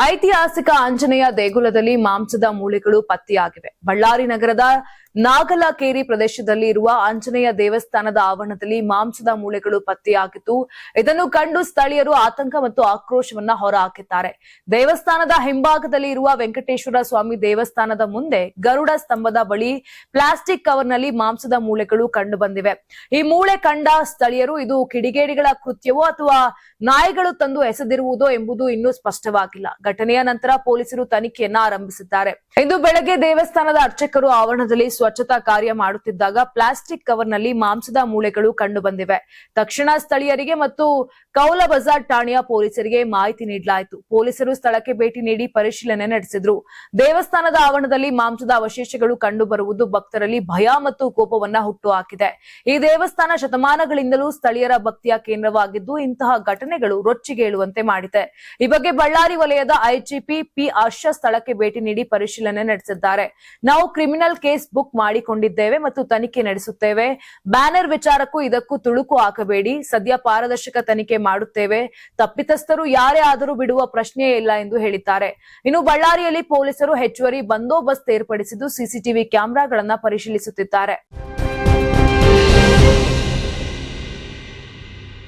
ಐತಿಹಾಸಿಕ ಆಂಜನೇಯ ದೇಗುಲದಲ್ಲಿ ಮಾಂಸದ ಮೂಳೆಗಳು ಪತ್ತೆಯಾಗಿವೆ. ಬಳ್ಳಾರಿ ನಗರದ ನಾಗಲಕೇರಿ ಪ್ರದೇಶದಲ್ಲಿ ಇರುವ ಆಂಜನೇಯ ದೇವಸ್ಥಾನದ ಆವರಣದಲ್ಲಿ ಮಾಂಸದ ಮೂಳೆಗಳು ಪತ್ತೆಯಾಗಿದ್ದು, ಇದನ್ನು ಕಂಡು ಸ್ಥಳೀಯರು ಆತಂಕ ಮತ್ತು ಆಕ್ರೋಶವನ್ನ ಹೊರಹಾಕಿದ್ದಾರೆ. ದೇವಸ್ಥಾನದ ಹಿಂಭಾಗದಲ್ಲಿ ಇರುವ ವೆಂಕಟೇಶ್ವರ ಸ್ವಾಮಿ ದೇವಸ್ಥಾನದ ಮುಂದೆ ಗರುಡ ಸ್ತಂಭದ ಬಳಿ ಪ್ಲಾಸ್ಟಿಕ್ ಕವರ್ನಲ್ಲಿ ಮಾಂಸದ ಮೂಳೆಗಳು ಕಂಡು ಬಂದಿವೆ ಈ ಮೂಳೆ ಕಂಡ ಸ್ಥಳೀಯರು, ಇದು ಕಿಡಿಗೇಡಿಗಳ ಕೃತ್ಯವೋ ಅಥವಾ ನಾಯಿಗಳು ತಂದು ಎಸೆದಿರುವುದೋ ಎಂಬುದು ಇನ್ನೂ ಸ್ಪಷ್ಟವಾಗಿಲ್ಲ. ಘಟನೆಯ ನಂತರ ಪೊಲೀಸರು ತನಿಖೆಯನ್ನ ಆರಂಭಿಸಿದ್ದಾರೆ. ಇಂದು ಬೆಳಗ್ಗೆ ದೇವಸ್ಥಾನದ ಅರ್ಚಕರು ಆವರಣದಲ್ಲಿ ಸ್ವಚ್ಛತಾ ಕಾರ್ಯ ಮಾಡುತ್ತಿದ್ದಾಗ ಪ್ಲಾಸ್ಟಿಕ್ ಕವರ್ನಲ್ಲಿ ಮಾಂಸದ ಮೂಳೆಗಳು ಕಂಡು ಬಂದಿವೆ ತಕ್ಷಣ ಸ್ಥಳೀಯರಿಗೆ ಮತ್ತು ಕೌಲ ಬಜಾರ್ ಠಾಣೆಯ ಪೊಲೀಸರಿಗೆ ಮಾಹಿತಿ ನೀಡಲಾಯಿತು. ಪೊಲೀಸರು ಸ್ಥಳಕ್ಕೆ ಭೇಟಿ ನೀಡಿ ಪರಿಶೀಲನೆ ನಡೆಸಿದ್ರು. ದೇವಸ್ಥಾನದ ಆವರಣದಲ್ಲಿ ಮಾಂಸದ ಅವಶೇಷಗಳು ಕಂಡು ಬರುವುದು ಭಕ್ತರಲ್ಲಿ ಭಯ ಮತ್ತು ಕೋಪವನ್ನ ಹುಟ್ಟುಹಾಕಿದೆ. ಈ ದೇವಸ್ಥಾನ ಶತಮಾನಗಳಿಂದಲೂ ಸ್ಥಳೀಯರ ಭಕ್ತಿಯ ಕೇಂದ್ರವಾಗಿದ್ದು, ಇಂತಹ ಘಟನೆಗಳು ರೊಚ್ಚಿಗೇಳುವಂತೆ ಮಾಡಿದೆ. ಈ ಬಗ್ಗೆ ಬಳ್ಳಾರಿ ವಲಯದ ಐಜಿಪಿ ಪಿ ಆಶಾ ಸ್ಥಳಕ್ಕೆ ಭೇಟಿ ನೀಡಿ ಪರಿಶೀಲನೆ ನಡೆಸಿದ್ದಾರೆ. ನಾವು ಕ್ರಿಮಿನಲ್ ಕೇಸ್ ಬುಕ್ ಮಾಡಿಕೊಂಡಿದ್ದೇವೆ ಮತ್ತು ತನಿಖೆ ನಡೆಸುತ್ತೇವೆ. ಬ್ಯಾನರ್ ವಿಚಾರಕ್ಕೂ ಇದಕ್ಕೂ ತುಳುಕು ಹಾಕಬೇಡಿ. ಸದ್ಯ ಪಾರದರ್ಶಕ ತನಿಖೆ ಮಾಡುತ್ತೇವೆ. ತಪ್ಪಿತಸ್ಥರು ಯಾರೇ ಆದರೂ ಬಿಡುವ ಪ್ರಶ್ನೆಯೇ ಇಲ್ಲ ಎಂದು ಹೇಳಿದ್ದಾರೆ. ಇನ್ನು ಬಳ್ಳಾರಿಯಲ್ಲಿ ಪೊಲೀಸರು ಹೆಚ್ಚುವರಿ ಬಂದೋಬಸ್ತ್ ಏರ್ಪಡಿಸಿದ್ದು ಸಿಸಿಟಿವಿ ಕ್ಯಾಮೆರಾಗಳನ್ನ ಪರಿಶೀಲಿಸುತ್ತಿದ್ದಾರೆ.